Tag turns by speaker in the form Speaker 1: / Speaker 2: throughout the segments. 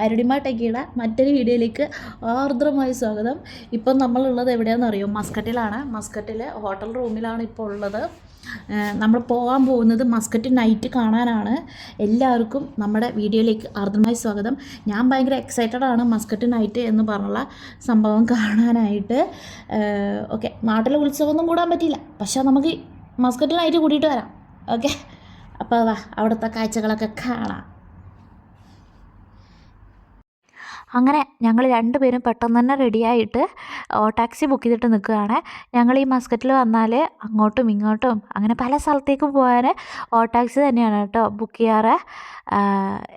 Speaker 1: അരുണിമ ടെക്കിയുടെ മറ്റൊരു വീഡിയോയിലേക്ക് ആർദ്രമായി സ്വാഗതം. ഇപ്പം നമ്മളുള്ളത് എവിടെയാണെന്ന് അറിയോ? മസ്കറ്റിലാണ്. മസ്കറ്റിലെ ഹോട്ടൽ റൂമിലാണ് ഇപ്പോൾ ഉള്ളത്. നമ്മൾ പോകാൻ പോകുന്നത് മസ്കറ്റ് നൈറ്റ് കാണാനാണ്. എല്ലാവർക്കും നമ്മുടെ വീഡിയോയിലേക്ക് ആർദ്രമായി സ്വാഗതം. ഞാൻ ഭയങ്കര എക്സൈറ്റഡ് ആണ് മസ്കറ്റ് നൈറ്റ് എന്ന് പറഞ്ഞുള്ള സംഭവം കാണാനായിട്ട്. ഓക്കെ നാട്ടിലെ ഉത്സവമൊന്നും കൂടാൻ പറ്റിയില്ല. പക്ഷേ നമുക്ക് മസ്കറ്റ് നൈറ്റ് കൂടിയിട്ട് വരാം. ഓക്കെ അപ്പോൾ വാ അവിടുത്തെ കാഴ്ചകളൊക്കെ കാണാം. അങ്ങനെ ഞങ്ങൾ രണ്ടുപേരും പെട്ടെന്ന് തന്നെ റെഡിയായിട്ട് ടാക്സി ബുക്ക് ചെയ്തിട്ട് നിൽക്കുകയാണ്. ഞങ്ങൾ ഈ മസ്കറ്റിൽ വന്നാൽ അങ്ങോട്ടും ഇങ്ങോട്ടും അങ്ങനെ പല സ്ഥലത്തേക്കും പോകാൻ ഓട്ടാക്സി ടാക്സി തന്നെയാണ് കേട്ടോ ബുക്ക് ചെയ്യാറ്.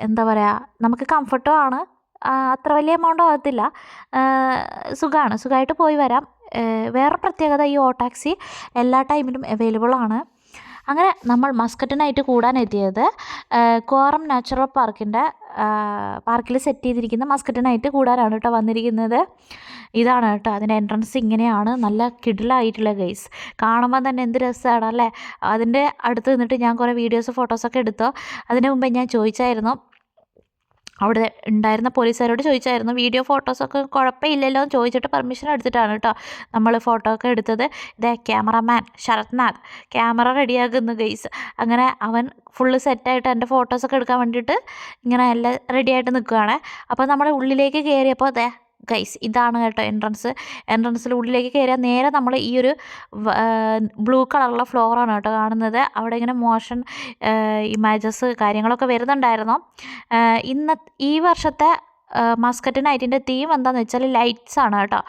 Speaker 1: എന്താ പറയുക നമുക്ക് കംഫർട്ടും ആണ്. അത്ര വലിയ എമൗണ്ട് ആകത്തില്ല സുഖമാണ് സുഖമായിട്ട് പോയി വരാം. വേറെ പ്രത്യേകത ഈ ഓട്ടാക്സി എല്ലാ ടൈമിലും അവൈലബിൾ ആണ്. അങ്ങനെ നമ്മൾ മസ്കറ്റിനായിട്ട് കൂടാനെത്തിയത് കോറം നാച്ചുറൽ പാർക്കിന്റെ പാർക്കിൽ സെറ്റ് ചെയ്തിരിക്കുന്ന മസ്കറ്റിനായിട്ട് കൂടാനാണ് കേട്ടോ വന്നിരിക്കുന്നത്. ഇതാണ് കേട്ടോ അതിന്റെ എൻട്രൻസ് ഇങ്ങനെയാണ്. നല്ല കിടിലായിട്ടുള്ള ഗൈസ് കാണുമ്പോൾ തന്നെ എന്ത് രസമാണ് അല്ലേ അതിന്റെ അടുത്ത് നിന്നിട്ട് ഞാൻ കുറേ വീഡിയോസ് ഫോട്ടോസൊക്കെ എടുത്തോ. അതിന് മുമ്പേ ഞാൻ ചോദിച്ചായിരുന്നു അവിടെ ഉണ്ടായിരുന്ന പോലീസുകാരോട് ചോദിച്ചായിരുന്നു വീഡിയോ ഫോട്ടോസൊക്കെ കുഴപ്പമില്ലല്ലോ? എന്ന് ചോദിച്ചിട്ട് പെർമിഷൻ എടുത്തിട്ടാണ് കേട്ടോ നമ്മൾ ഫോട്ടോ ഒക്കെ എടുത്തത്. ഇതേ ക്യാമറമാൻ ശരത്നാഥ് ക്യാമറ റെഡിയാക്കുന്നു ഗൈസ് അങ്ങനെ അവൻ ഫുള്ള് സെറ്റായിട്ട് എന്റെ ഫോട്ടോസൊക്കെ എടുക്കാൻ വേണ്ടിയിട്ട് ഇങ്ങനെ എല്ലാം റെഡിയായിട്ട് നിൽക്കുകയാണ് അപ്പോൾ നമ്മൾ ഉള്ളിലേക്ക് കയറിയപ്പോൾ അതെ ഗൈസ് ഇതാണ് കേട്ടോ എൻട്രൻസ് എൻട്രൻസിൽ ഉള്ളിലേക്ക് കയറിയാൽ നേരെ നമ്മൾ ഈ ഒരു ബ്ലൂ കളറുള്ള ഫ്ലോറാണ് കേട്ടോ കാണുന്നത്. അവിടെ ഇങ്ങനെ മോഷൻ ഇമേജസ് കാര്യങ്ങളൊക്കെ വരുന്നുണ്ടായിരുന്നു. ഇന്ന ഈ വർഷത്തെ മസ്കറ്റ് നൈറ്റിന്റെ തീം എന്താണെന്ന് വെച്ചാൽ ലൈറ്റ്സ് ആണ് കേട്ടോ.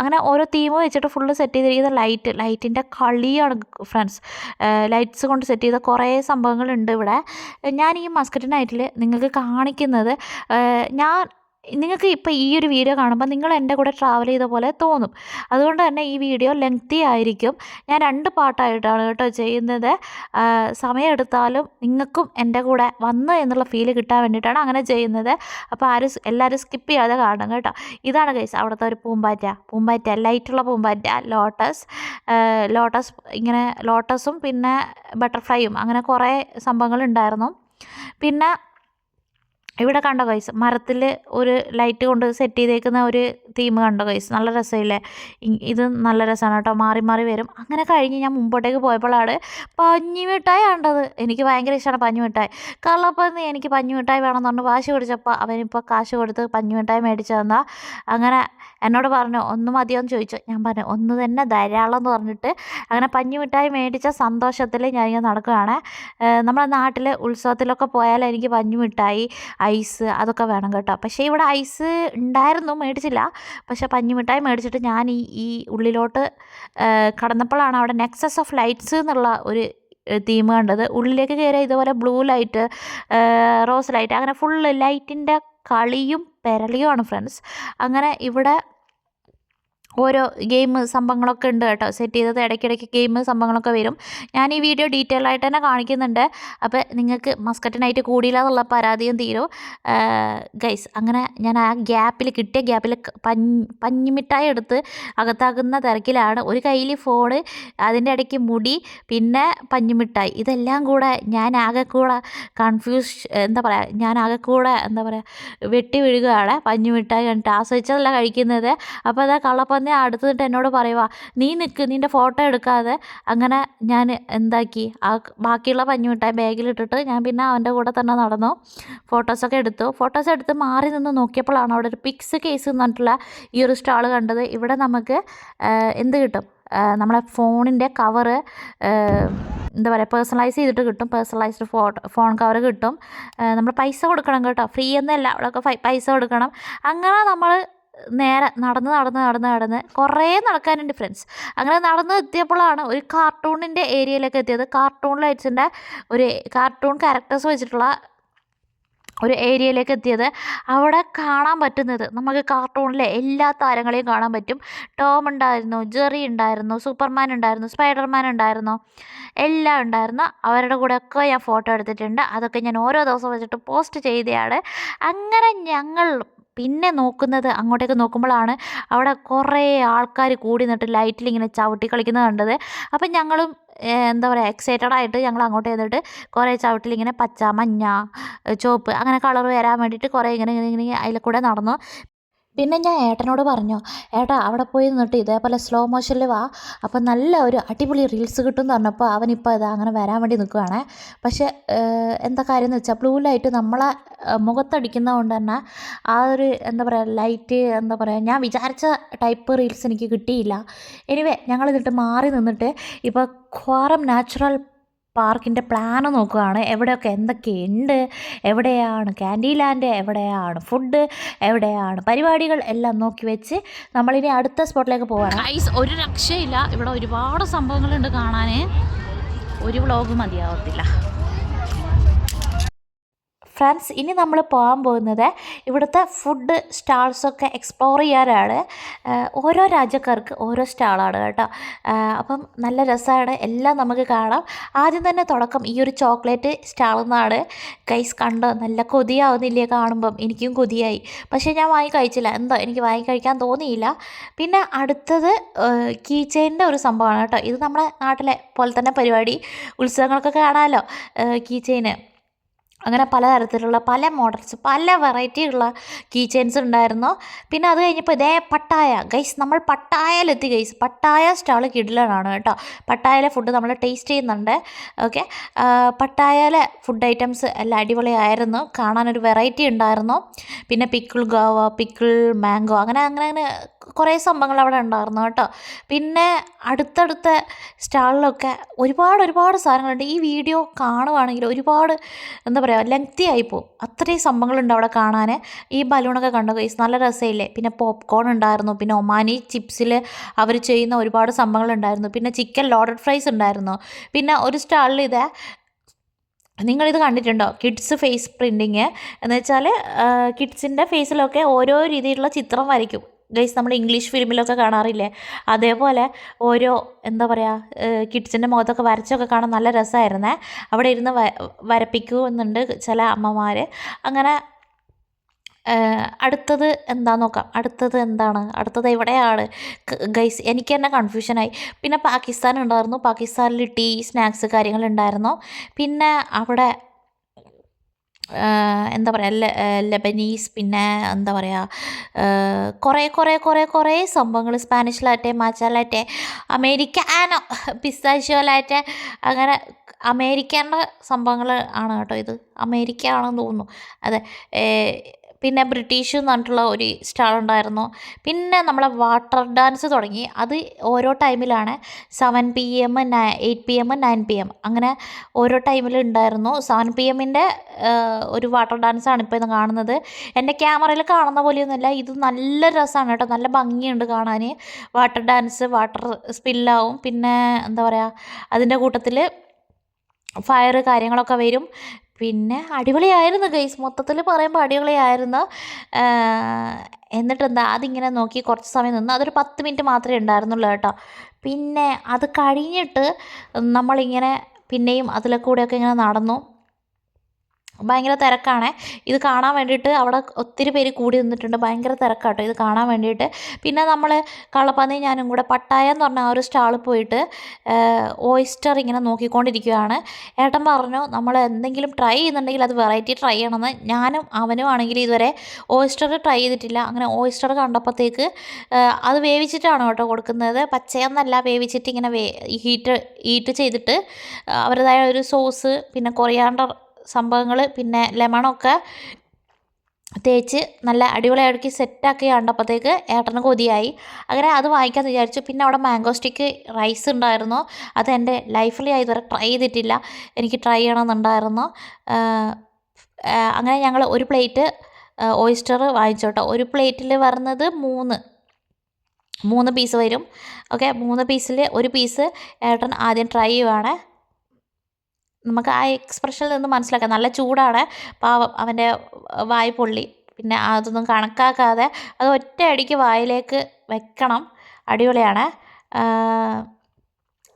Speaker 1: അങ്ങനെ ഓരോ തീം വെച്ചിട്ട് ഫുള്ള് സെറ്റ് ചെയ്തിരിക്കുന്ന ലൈറ്റ് ലൈറ്റിന്റെ കളിയാണ് ഫ്രണ്ട്സ് ലൈറ്റ്സ് കൊണ്ട് സെറ്റ് ചെയ്ത കുറേ സംഭവങ്ങളുണ്ട് ഇവിടെ. ഞാൻ ഈ മസ്കറ്റ് നൈറ്റിൽ നിങ്ങൾക്ക് കാണിക്കുന്നത് ഞാൻ നിങ്ങൾക്ക് ഇപ്പോൾ ഈ ഒരു വീഡിയോ കാണുമ്പോൾ നിങ്ങൾ എന്റെ കൂടെ ട്രാവൽ ചെയ്ത പോലെ തോന്നും. അതുകൊണ്ട് തന്നെ ഈ വീഡിയോ ലെങ്തി ആയിരിക്കും. ഞാൻ രണ്ട് പാട്ടായിട്ടാണ് കേട്ടോ ചെയ്യുന്നത്. സമയമെടുത്താലും നിങ്ങൾക്കും എന്റെ കൂടെ വന്ന് എന്നുള്ള ഫീൽ കിട്ടാൻ വേണ്ടിയിട്ടാണ് അങ്ങനെ ചെയ്യുന്നത്. അപ്പോൾ ആരും എല്ലാവരും സ്കിപ്പ് ചെയ്യാതെ കാണണം കേട്ടോ. ഇതാണ് കേസ് അവിടുത്തെ ഒരു പൂമ്പാറ്റ. പൂമ്പാറ്റ ലൈറ്റുള്ള പൂമ്പാറ്റ. ലോട്ടസ് ലോട്ടസ് ഇങ്ങനെ ലോട്ടസും പിന്നെ ബട്ടർഫ്ലൈയും അങ്ങനെ കുറേ സംഭവങ്ങളുണ്ടായിരുന്നു പിന്നെ ഇവിടെ കണ്ട കൈസ് മരത്തിൽ ഒരു ലൈറ്റ് കൊണ്ട് സെറ്റ് ചെയ്തേക്കുന്ന ഒരു തീം കണ്ട കൈസ് നല്ല രസമില്ലേ? ഇത് നല്ല രസമാണ് കേട്ടോ മാറി മാറി വരും. അങ്ങനെ കഴിഞ്ഞ് ഞാൻ മുമ്പോട്ടേക്ക് പോയപ്പോഴാണ് പഞ്ഞി മിഠായി കണ്ടത്. എനിക്ക് ഭയങ്കര ഇഷ്ടമാണ് പഞ്ഞിമിഠായി. കള്ളപ്പന്നി എനിക്ക് പഞ്ഞിമിഠായി വേണമെന്ന് പറഞ്ഞ് വാശി പിടിച്ചപ്പോൾ അവനിപ്പോൾ കാശ് കൊടുത്ത് പഞ്ഞിമിഠായി മേടിച്ചു തന്നാ. അങ്ങനെ എന്നോട് പറഞ്ഞു ഒന്ന് മതിയോ? എന്ന് ചോദിച്ചു. ഞാൻ പറഞ്ഞു ഒന്ന് തന്നെ ധാരാളം എന്ന് പറഞ്ഞിട്ട്. അങ്ങനെ പഞ്ഞിമിഠായി മേടിച്ച സന്തോഷത്തിൽ ഞാനിങ്ങനെ നടക്കുകയാണ്. നമ്മുടെ നാട്ടിൽ ഉത്സവത്തിലൊക്കെ പോയാൽ എനിക്ക് പഞ്ഞിമിഠായി ഐസ് അതൊക്കെ വേണം കേട്ടോ. പക്ഷേ ഇവിടെ ഐസ് ഉണ്ടായിരുന്നു മേടിച്ചില്ല. പക്ഷേ പഞ്ഞിമിഠായി മേടിച്ചിട്ട് ഞാൻ ഈ ഈ ഉള്ളിലോട്ട് കടന്നപ്പോഴാണ് അവിടെ നെക്സസ് ഓഫ് ലൈറ്റ്സ് എന്നുള്ള ഒരു തീം കണ്ടത്. ഉള്ളിലേക്ക് കയറിയ ഇതുപോലെ ബ്ലൂ ലൈറ്റ് റോസ് ലൈറ്റ് അങ്ങനെ ഫുള്ള് ലൈറ്റിന്റെ കളിയും പെരളിയുമാണ് ഫ്രണ്ട്സ് അങ്ങനെ ഇവിടെ ഓരോ ഗെയിം സംഭവങ്ങളൊക്കെ ഉണ്ട് കേട്ടോ. സെറ്റ് ചെയ്തത് ഇടയ്ക്കിടയ്ക്ക് ഗെയിം സംഭവങ്ങളൊക്കെ വരും. ഞാൻ ഈ വീഡിയോ ഡീറ്റെയിൽ ആയിട്ട് തന്നെ കാണിക്കുന്നുണ്ട്. അപ്പോൾ നിങ്ങൾക്ക് മസ്കറ്റിനായിട്ട് കൂടിയില്ല എന്നുള്ള പരാതിയും തീരും. ഗൈസ് അങ്ങനെ ഞാൻ ആ ഗ്യാപ്പിൽ കിട്ടിയ ഗ്യാപ്പിൽ പഞ്ഞ് പഞ്ഞിമിഠായി എടുത്ത് അകത്താക്കുന്ന തിരക്കിലാണ്. ഒരു കയ്യിൽ ഫോണ് അതിന്റെ ഇടയ്ക്ക് മുടി പിന്നെ പഞ്ഞിമിഠായി. ഇതെല്ലാം കൂടെ ഞാൻ ആകെ കൂടെ കൺഫ്യൂസ് എന്താ പറയുക ഞാൻ ആകെ കൂടെ എന്താ പറയുക വെട്ടി വീഴുകയാണ് പഞ്ഞിമിഠായി കണ്ടിട്ട്. ആസ്വദിച്ചതല്ല കഴിക്കുന്നത്. അപ്പോൾ അതാ കള്ളപ്പന്നി അടുത്ത് അടുത്തിട്ട് എന്നോട് പറയുക നീ നിൽക്ക് നിന്റെ ഫോട്ടോ എടുക്കാതെ. അങ്ങനെ ഞാൻ എന്താക്കി ആ ബാക്കിയുള്ള പഞ്ഞുമിട്ടായി ബാഗിലിട്ടിട്ട് ഞാൻ പിന്നെ അവന്റെ കൂടെ തന്നെ നടന്നു. ഫോട്ടോസൊക്കെ എടുത്തു. ഫോട്ടോസ് എടുത്ത് മാറി നിന്ന് നോക്കിയപ്പോഴാണ് അവിടെ ഒരു പിക്സ് കേസ് എന്ന് പറഞ്ഞിട്ടുള്ള ഈ ഒരു സ്റ്റാൾ കണ്ടത്. ഇവിടെ നമുക്ക് എന്ത് കിട്ടും? നമ്മളെ ഫോണിന്റെ കവറ് എന്താ പറയുക പേഴ്സണലൈസ് ചെയ്തിട്ട് കിട്ടും. പേഴ്സണലൈസ്ഡ് ഫോട്ടോ ഫോൺ കവർ കിട്ടും. നമ്മൾ പൈസ കൊടുക്കണം കേട്ടോ. ഫ്രീ എന്നല്ല. അവിടെയൊക്കെ ഫൈ- പൈസ കൊടുക്കണം. അങ്ങനെ നമ്മൾ നേരെ നടന്ന് നടന്ന് നടന്ന് നടന്ന് കുറേ നടക്കാനുണ്ട് ഫ്രണ്ട്സ് അങ്ങനെ നടന്ന് എത്തിയപ്പോഴാണ് ഒരു കാർട്ടൂണിന്റെ ഏരിയയിലേക്ക് എത്തിയത്. കാർട്ടൂൺ ലൈറ്റ്സിന്റെ ഒരു കാർട്ടൂൺ ക്യാരക്ടേഴ്സ് വെച്ചിട്ടുള്ള ഒരു ഏരിയയിലേക്ക് എത്തിയത്. അവിടെ കാണാൻ പറ്റുന്നത് നമുക്ക് കാർട്ടൂണിലെ എല്ലാ താരങ്ങളെയും കാണാൻ പറ്റും. ടോം ഉണ്ടായിരുന്നു ജെറി ഉണ്ടായിരുന്നു സൂപ്പർമാൻ ഉണ്ടായിരുന്നു സ്പൈഡർമാൻ ഉണ്ടായിരുന്നു എല്ലാം ഉണ്ടായിരുന്നു. അവരുടെ കൂടെയൊക്കെ ഞാൻ ഫോട്ടോ എടുത്തിട്ടുണ്ട്. അതൊക്കെ ഞാൻ ഓരോ ദിവസം വെച്ചിട്ട് പോസ്റ്റ് ചെയ്തതാണ് അങ്ങനെ ഞങ്ങൾ പിന്നെ നോക്കുന്നത് അങ്ങോട്ടേക്ക് നോക്കുമ്പോഴാണ് അവിടെ കുറേ ആൾക്കാർ കൂടി നിന്നിട്ട് ലൈറ്റിൽ ഇങ്ങനെ ചവിട്ടി കളിക്കുന്നത് കണ്ടത്. അപ്പം ഞങ്ങളും എന്താ പറയുക എക്സൈറ്റഡ് ആയിട്ട് ഞങ്ങൾ അങ്ങോട്ട് ചെയ്തിട്ട് കുറേ ചവിട്ടിൽ ഇങ്ങനെ പച്ച മഞ്ഞ ചുവപ്പ് അങ്ങനെ കളർ വരാൻ വേണ്ടിയിട്ട് കുറേ ഇങ്ങനെ ഇങ്ങനെ ഇങ്ങനെ അതിൽ കൂടെ നടന്നു. പിന്നെ ഞാൻ ഏട്ടനോട് പറഞ്ഞു ഏട്ടാ അവിടെ പോയി നിന്നിട്ട് ഇതേപോലെ സ്ലോ മോഷനിൽ വാ. അപ്പം നല്ല ഒരു അടിപൊളി റീൽസ് കിട്ടും എന്ന് പറഞ്ഞപ്പോൾ അവനിപ്പോൾ ഇത് അങ്ങനെ വരാൻ വേണ്ടി നിൽക്കുകയാണ് പക്ഷേ എന്താ കാര്യം എന്ന് വെച്ചാൽ ബ്ലൂ ലൈറ്റ് നമ്മളെ മുഖത്തടിക്കുന്നത് കൊണ്ട് തന്നെ ആ ഒരു എന്താ പറയുക ലൈറ്റ് എന്താ പറയുക ഞാൻ വിചാരിച്ച ടൈപ്പ് റീൽസ് എനിക്ക് കിട്ടിയില്ല. എനിവേ ഞങ്ങൾ എന്നിട്ട് മാറി നിന്നിട്ട് ഇപ്പോൾ ക്വാറം നാച്ചുറൽ പാർക്കിന്റെ പ്ലാൻ നോക്കുകയാണ്. എവിടെയൊക്കെ എന്തൊക്കെയുണ്ട് എവിടെയാണ് ക്യാൻഡി ലാൻഡ് എവിടെയാണ് ഫുഡ് എവിടെയാണ് പരിപാടികൾ എല്ലാം നോക്കി വെച്ച് നമ്മളിനി അടുത്ത സ്പോട്ടിലേക്ക് പോകാനാണ്
Speaker 2: ഐസ് ഒരു രക്ഷയില്ല. ഇവിടെ ഒരുപാട് സംഭവങ്ങളുണ്ട് കാണാൻ ഒരു വ്ളോഗ് മതിയാവത്തില്ല.
Speaker 1: ഫ്രണ്ട്സ് ഇനി നമ്മൾ പോകാൻ പോകുന്നത് ഇവിടുത്തെ ഫുഡ് സ്റ്റാൾസൊക്കെ എക്സ്പ്ലോർ ചെയ്യാനാണ്. ഓരോ രാജ്യക്കാർക്ക് ഓരോ സ്റ്റാളാണ് കേട്ടോ. അപ്പം നല്ല രസമാണ്. എല്ലാം നമുക്ക് കാണാം. ആദ്യം തന്നെ തുടക്കം ഈ ഒരു ചോക്ലേറ്റ് സ്റ്റാളിൽ നിന്നാണ് കൈസ് കണ്ടോ? നല്ല കൊതിയാവുന്നില്ലേ കാണുമ്പം? എനിക്കും കൊതിയായി. പക്ഷേ ഞാൻ വാങ്ങി കഴിച്ചില്ല. എന്തോ എനിക്ക് വാങ്ങി കഴിക്കാൻ തോന്നിയില്ല. പിന്നെ അടുത്തത് കീ ചെയിന്റെ ഒരു സംഭവമാണ് കേട്ടോ. ഇത് നമ്മുടെ നാട്ടിലെ പോലെ തന്നെ പരിപാടി. ഉത്സവങ്ങൾക്കൊക്കെ കാണാമല്ലോ കീ ചെയിന് അങ്ങനെ പലതരത്തിലുള്ള പല മോഡൽസ് പല വെറൈറ്റിയുള്ള കീ ചെയിൻസ് ഉണ്ടായിരുന്നു. പിന്നെ അത് കഴിഞ്ഞപ്പോൾ ഇതേ പട്ടായ ഗൈസ് നമ്മൾ പട്ടായയിലെത്തി ഗൈസ് പട്ടായ സ്റ്റാൾ കിഡിലാണ് കേട്ടോ. പട്ടായയിലെ ഫുഡ് നമ്മൾ ടേസ്റ്റ് ചെയ്യുന്നുണ്ട്. ഓക്കെ പട്ടായയിലെ ഫുഡ് ഐറ്റംസ് എല്ലാം അടിപൊളിയായിരുന്നു. കാണാനൊരു വെറൈറ്റി ഉണ്ടായിരുന്നു. പിന്നെ പിക്കിൾ ഗോവ പിക്കിൾ മാംഗോ അങ്ങനെ അങ്ങനെ അങ്ങനെ കുറേ സംഭവങ്ങൾ അവിടെ ഉണ്ടായിരുന്നു കേട്ടോ. പിന്നെ അടുത്തടുത്ത സ്റ്റാളിലൊക്കെ ഒരുപാട് ഒരുപാട് സാധനങ്ങളുണ്ട്. ഈ വീഡിയോ കാണുവാണെങ്കിൽ ഒരുപാട് എന്താ പറയുക ലെങ്തി ആയിപ്പോവും അത്രയും സംഭവങ്ങളുണ്ട് അവിടെ കാണാൻ. ഈ ബലൂണൊക്കെ കണ്ടു? ഗൈസ് നല്ല രസമില്ലേ? പിന്നെ പോപ്കോൺ ഉണ്ടായിരുന്നു. പിന്നെ ഒമാനി ചിപ്സിൽ അവർ ചെയ്യുന്ന ഒരുപാട് സംഭവങ്ങളുണ്ടായിരുന്നു പിന്നെ ചിക്കൻ ലോഡഡ് ഫ്രൈസ് ഉണ്ടായിരുന്നു. പിന്നെ ഒരു സ്റ്റാളിൽ ഇത് നിങ്ങളിത് കണ്ടിട്ടുണ്ടോ? കിഡ്സ് ഫേസ് പ്രിന്റിങ് എന്ന് വെച്ചാൽ കിഡ്സിന്റെ ഫേസിലൊക്കെ ഓരോ രീതിയിലുള്ള ചിത്രം വരയ്ക്കും. ഗൈസ് നമ്മൾ ഇംഗ്ലീഷ് ഫിലിമിലൊക്കെ കാണാറില്ലേ? അതേപോലെ ഓരോ എന്താ പറയുക കിഡ്സിന്റെ മുഖത്തൊക്കെ വരച്ചൊക്കെ കാണാൻ നല്ല രസമായിരുന്നേ അവിടെ ഇരുന്ന് വരപ്പിക്കുന്നുണ്ട് ചില അമ്മമാർ അങ്ങനെ അടുത്തത് എന്താ നോക്കാം. അടുത്തത് എന്താണ്? അടുത്തത് എവിടെയാണ്? ഗൈസ് എനിക്ക് തന്നെ കൺഫ്യൂഷനായി പിന്നെ പാകിസ്ഥാൻ ഉണ്ടായിരുന്നു. പാകിസ്ഥാനിൽ ടീ സ്നാക്സ് കാര്യങ്ങളുണ്ടായിരുന്നു. പിന്നെ അവിടെ എന്താ പറയുക ലെബനീസ് പിന്നെ എന്താ പറയുക കുറേ കുറേ കുറേ കുറേ സംഭവങ്ങൾ Spanish latte Americano pistachio അങ്ങനെ അമേരിക്കന്റെ സംഭവങ്ങൾ ആണ് കേട്ടോ ഇത്. അമേരിക്ക ആണെന്ന് തോന്നുന്നു. അതെ പിന്നെ ബ്രിട്ടീഷ് എന്ന് പറഞ്ഞിട്ടുള്ള ഒരു സ്റ്റാൾ ഉണ്ടായിരുന്നു. പിന്നെ നമ്മളെ വാട്ടർ ഡാൻസ് തുടങ്ങി. അത് ഓരോ ടൈമിലാണ്. Seven P M eight P M nine P M അങ്ങനെ ഓരോ ടൈമിൽ ഉണ്ടായിരുന്നു. സെവൻ പി എമ്മിന്റെ ഒരു വാട്ടർ ഡാൻസാണ് ഇപ്പോൾ ഇത് കാണുന്നത്. എന്റെ ക്യാമറയിൽ കാണുന്ന പോലെയൊന്നുമില്ല. ഇത് നല്ല രസമാണ് കേട്ടോ. നല്ല ഭംഗിയുണ്ട് കാണാൻ. വാട്ടർ ഡാൻസ് വാട്ടർ സ്പില്ലാവും പിന്നെ എന്താ പറയുക അതിന്റെ കൂട്ടത്തിൽ ഫയർ കാര്യങ്ങളൊക്കെ വരും. പിന്നെ അടിപൊളിയായിരുന്നു ഗൈസ് മൊത്തത്തിൽ പറയുമ്പോൾ അടിപൊളിയായിരുന്നു. എന്നിട്ടെന്താ അതിങ്ങനെ നോക്കി കുറച്ച് സമയം നിന്ന്. അതൊരു പത്ത് മിനിറ്റ് മാത്രമേ ഉണ്ടായിരുന്നുള്ളൂ കേട്ടോ. പിന്നെ അത് കഴിഞ്ഞിട്ട് നമ്മളിങ്ങനെ പിന്നെയും അതിലെ കൂടെയൊക്കെ ഇങ്ങനെ നടന്നു. ഭയങ്കര തിരക്കാണ്. ഇത് കാണാൻ വേണ്ടിയിട്ട് അവിടെ ഒത്തിരി പേര് കൂടി നിന്നിട്ടുണ്ട്. ഭയങ്കര തിരക്കാട്ടോ ഇത് കാണാൻ വേണ്ടിയിട്ട്. പിന്നെ നമ്മൾ കള്ളപ്പന്നി ഞാനും കൂടെ പട്ടായ എന്ന് പറഞ്ഞ ആ ഒരു സ്റ്റാളിൽ പോയിട്ട് ഓയിസ്റ്റർ ഇങ്ങനെ നോക്കിക്കൊണ്ടിരിക്കുകയാണ് ഏട്ടൻ പറഞ്ഞു നമ്മൾ എന്തെങ്കിലും ട്രൈ ചെയ്യുന്നുണ്ടെങ്കിൽ അത് വെറൈറ്റി ട്രൈ ചെയ്യണമെന്ന്. ഞാനും അവനും ആണെങ്കിൽ ഇതുവരെ ഓയിസ്റ്റർ ട്രൈ ചെയ്തിട്ടില്ല. അങ്ങനെ ഓയിസ്റ്റർ കണ്ടപ്പോഴത്തേക്ക് അത് വേവിച്ചിട്ടാണ് കേട്ടോ കൊടുക്കുന്നത്. പച്ചയെന്നല്ല വേവിച്ചിട്ട് ഇങ്ങനെ വേ ഹീറ്റ് ഹീറ്റ് ചെയ്തിട്ട് അവരുടേതായ ഒരു സോസ് പിന്നെ കൊറിയാണ്ടർ സംഭവങ്ങൾ പിന്നെ ലെമണൊക്കെ തേച്ച് നല്ല അടിപൊളി അടിപൊളിയാക്കി സെറ്റാക്കി കണ്ടപ്പോഴത്തേക്ക് ഏട്ടന് കൊതിയായി. അങ്ങനെ അത് വാങ്ങിക്കാമെന്ന് വിചാരിച്ചു. പിന്നെ അവിടെ മാംഗോ സ്റ്റിക്ക് റൈസ് ഉണ്ടായിരുന്നു. അത് എന്റെ ലൈഫിൽ ഇതുവരെ ട്രൈ ചെയ്തിട്ടില്ല. എനിക്ക് ട്രൈ ചെയ്യണമെന്നുണ്ടായിരുന്നു. അങ്ങനെ ഞങ്ങൾ ഒരു പ്ലേറ്റ് ഓയിസ്റ്റർ വാങ്ങിച്ചു കേട്ടോ. ഒരു പ്ലേറ്റിൽ വരുന്നത് മൂന്ന് മൂന്ന് പീസ് വരും. ഓക്കെ മൂന്ന് പീസിൽ ഒരു പീസ് ഏട്ടൻ ആദ്യം ട്രൈ ചെയ്യുവാണ്. നമുക്ക് ആ എക്സ്പ്രഷനിൽ നിന്ന് മനസ്സിലാക്കാം. നല്ല ചൂടാണ്. പാവം അവന്റെ വായ് പൊള്ളി. പിന്നെ അതൊന്നും കണക്കാക്കാതെ അത് ഒറ്റ അടിക്ക് വായിലേക്ക് വെക്കണം. അടിപൊളിയാണ്.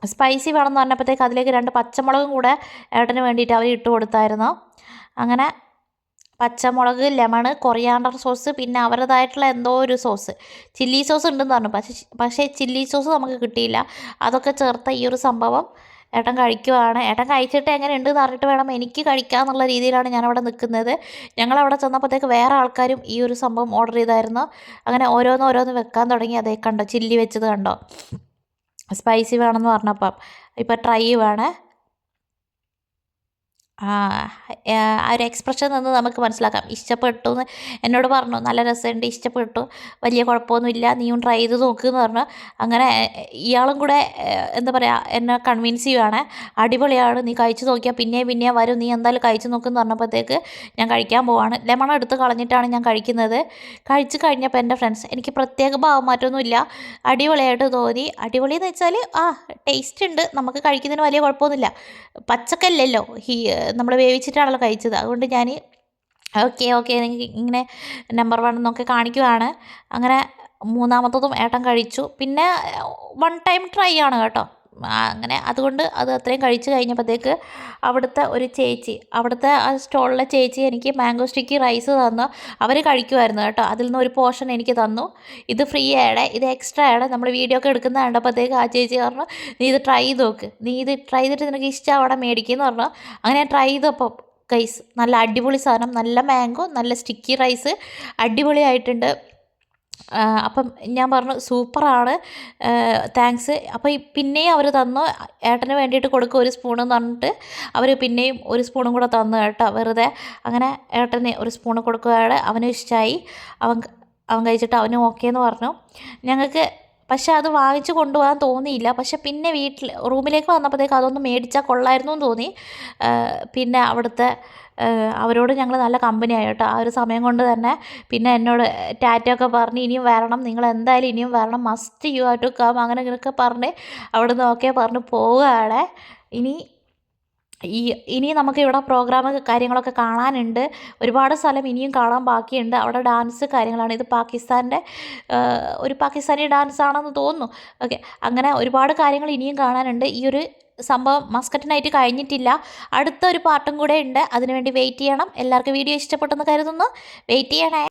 Speaker 1: സ്പൈസി വേണമെന്ന് പറഞ്ഞപ്പോഴത്തേക്ക് അതിലേക്ക് രണ്ട് പച്ചമുളകും കൂടെ ഏട്ടന് വേണ്ടിയിട്ട് അവർ ഇട്ട് കൊടുത്തായിരുന്നു. അങ്ങനെ പച്ചമുളക് ലെമൺ കൊറിയാണ്ടർ സോസ് പിന്നെ അവരുടേതായിട്ടുള്ള എന്തോ ഒരു സോസ് ചില്ലി സോസ് ഉണ്ടെന്ന് പറഞ്ഞു. പക്ഷേ പക്ഷേ ചില്ലി സോസ് നമുക്ക് കിട്ടിയില്ല. അതൊക്കെ ചേർത്ത ഈ ഒരു സംഭവം ഏട്ടൻ കഴിക്കുവാണ്. ഏട്ടൻ കഴിച്ചിട്ട് എങ്ങനെ എന്ന് അറിഞ്ഞിട്ട് വേണം എനിക്ക് കഴിക്കാമെന്നുള്ള രീതിയിലാണ് ഞാനവിടെ നിൽക്കുന്നത്. ഞങ്ങളവിടെ ചെന്നപ്പോഴത്തേക്ക് വേറെ ആൾക്കാരും ഈ ഒരു സംഭവം ഓർഡർ ചെയ്തായിരുന്നു. അങ്ങനെ ഓരോന്ന് ഓരോന്ന് വെക്കാൻ തുടങ്ങി. അതേ കണ്ടോ ചില്ലി വെച്ചത് കണ്ടോ? സ്പൈസി വേണമെന്ന് പറഞ്ഞപ്പം. ഇപ്പം ട്രൈ വേണേ. ആ ഒരു എക്സ്പ്രഷൻ നിന്ന് നമുക്ക് മനസ്സിലാക്കാം. ഇഷ്ടപ്പെട്ടു എന്ന് എന്നോട് പറഞ്ഞു. നല്ല രസമുണ്ട്. ഇഷ്ടപ്പെട്ടു. വലിയ കുഴപ്പമൊന്നുമില്ല. നീയും ട്രൈ ചെയ്ത് നോക്ക് എന്ന് പറഞ്ഞു. അങ്ങനെ ഇയാളും കൂടെ എന്താ പറയുക എന്നെ കൺവിൻസ് ചെയ്യുവാണ്. അടിപൊളിയാണ്. നീ കഴിച്ചു നോക്കിയാൽ പിന്നെയും പിന്നെയും വരും. നീ എന്തായാലും കഴിച്ചു നോക്കുമെന്ന് പറഞ്ഞപ്പോഴത്തേക്ക് ഞാൻ കഴിക്കാൻ പോവാണ്. ലെമൺ എടുത്ത് കളഞ്ഞിട്ടാണ് ഞാൻ കഴിക്കുന്നത്. കഴിച്ച് കഴിഞ്ഞപ്പോൾ എന്റെ ഫ്രണ്ട്സ് എനിക്ക് പ്രത്യേക ഭാവം മാറ്റമൊന്നുമില്ല അടിപൊളിയായിട്ട് തോന്നി. അടിപൊളി എന്ന് വെച്ചാൽ ആ ടേസ്റ്റ് ഉണ്ട്. നമുക്ക് കഴിക്കുന്നതിന് വലിയ കുഴപ്പമൊന്നുമില്ല. പച്ചക്കല്ലല്ലോ. ഈ നമ്മൾ വേവിച്ചിട്ടാണല്ലോ കഴിച്ചത്. അതുകൊണ്ട് ഞാൻ ഓക്കെ ഓക്കെ ഇങ്ങനെ നമ്പർ വൺ എന്നൊക്കെ കാണിക്കുവാണ്. അങ്ങനെ മൂന്നാമത്തതും ഏട്ടൻ കഴിച്ചു. പിന്നെ വൺ ടൈം ട്രൈ ആണ് കേട്ടോ. അങ്ങനെ അതുകൊണ്ട് അത് അത്രയും കഴിച്ച് കഴിഞ്ഞപ്പോഴത്തേക്ക് അവിടുത്തെ ഒരു ചേച്ചി അവിടുത്തെ ആ സ്റ്റോളിലെ ചേച്ചി എനിക്ക് മാംഗോ സ്റ്റിക്കി റൈസ് തന്നു. അവർ കഴിക്കുമായിരുന്നു കേട്ടോ. അതിൽ നിന്ന് ഒരു പോർഷൻ എനിക്ക് തന്നു. ഇത് ഫ്രീ ആടെ ഇത് എക്സ്ട്രാ ആടെ നമ്മൾ വീഡിയോ ഒക്കെ എടുക്കുന്ന കണ്ടപ്പോഴത്തേക്ക് ആ ചേച്ചി പറഞ്ഞു നീ ഇത് ട്രൈ ചെയ്ത് നോക്ക് നീ ഇത് ട്രൈ ചെയ്തിട്ട് നിനക്ക് ഇഷ്ടം അവിടെ മേടിക്കുമെന്ന് പറഞ്ഞു. അങ്ങനെ ട്രൈ ചെയ്തപ്പോൾ കൈസ് നല്ല അടിപൊളി സാധനം. നല്ല മാംഗോ നല്ല സ്റ്റിക്കി റൈസ് അടിപൊളിയായിട്ടുണ്ട്. അപ്പം ഞാൻ പറഞ്ഞു സൂപ്പറാണ്. താങ്ക്സ്. അപ്പോൾ പിന്നെയും അവർ തന്നു. ഏട്ടന് വേണ്ടിയിട്ട് കൊടുക്കുക ഒരു സ്പൂൺ എന്ന് പറഞ്ഞിട്ട് അവർ പിന്നെയും ഒരു സ്പൂണും കൂടെ തന്നു കേട്ടോ വെറുതെ. അങ്ങനെ ഏട്ടന് ഒരു സ്പൂൺ കൊടുക്കുകയാണ്. അവനും ഇഷ്ടമായി അവൻ അവൻ കഴിച്ചിട്ട് അവനും ഓക്കേ എന്ന് പറഞ്ഞു. ഞങ്ങൾക്ക് പക്ഷെ അത് വാങ്ങിച്ച് കൊണ്ടുപോകാൻ തോന്നിയില്ല. പക്ഷെ പിന്നെ വീട്ടിൽ റൂമിലേക്ക് വന്നപ്പോഴത്തേക്ക് അതൊന്ന് മേടിച്ചാൽ കൊള്ളായിരുന്നു എന്ന് തോന്നി. പിന്നെ അവിടുത്തെ അവരോട് ഞങ്ങൾ നല്ല കമ്പനിയായി കേട്ടോ. ആ ഒരു സമയം കൊണ്ട് തന്നെ പിന്നെ എന്നോട് ടാറ്റയൊക്കെ പറഞ്ഞ് ഇനിയും വരണം നിങ്ങൾ എന്തായാലും ഇനിയും വരണം മസ്റ്റ് യു ആയിട്ട് കം അങ്ങനെ ഇങ്ങനെയൊക്കെ പറഞ്ഞ് അവിടെ ഓക്കെ പറഞ്ഞ് പോവുകയാണ്. ഇനി ഈ ഇനി നമുക്ക് ഇവിടെ പ്രോഗ്രാം കാര്യങ്ങളൊക്കെ കാണാനുണ്ട്. ഒരുപാട് സ്ഥലം ഇനിയും കാണാൻ ബാക്കിയുണ്ട്. അവിടെ ഡാൻസ് കാര്യങ്ങളാണ്. ഇത് പാകിസ്ഥാന്റെ ഒരു പാകിസ്ഥാനി ഡാൻസ് ആണെന്ന് തോന്നുന്നു. ഓക്കെ അങ്ങനെ ഒരുപാട് കാര്യങ്ങൾ ഇനിയും കാണാനുണ്ട്. ഈ ഒരു സംഭവം മസ്കറ്റ് നൈറ്റ് കഴിഞ്ഞിട്ടില്ല. അടുത്ത ഒരു പാർട്ടും കൂടെ ഉണ്ട്. അതിനുവേണ്ടി വെയിറ്റ് ചെയ്യണം. എല്ലാവർക്കും വീഡിയോ ഇഷ്ടപ്പെട്ടെന്ന് കരുതുന്നു. വെയിറ്റ് ചെയ്യണേ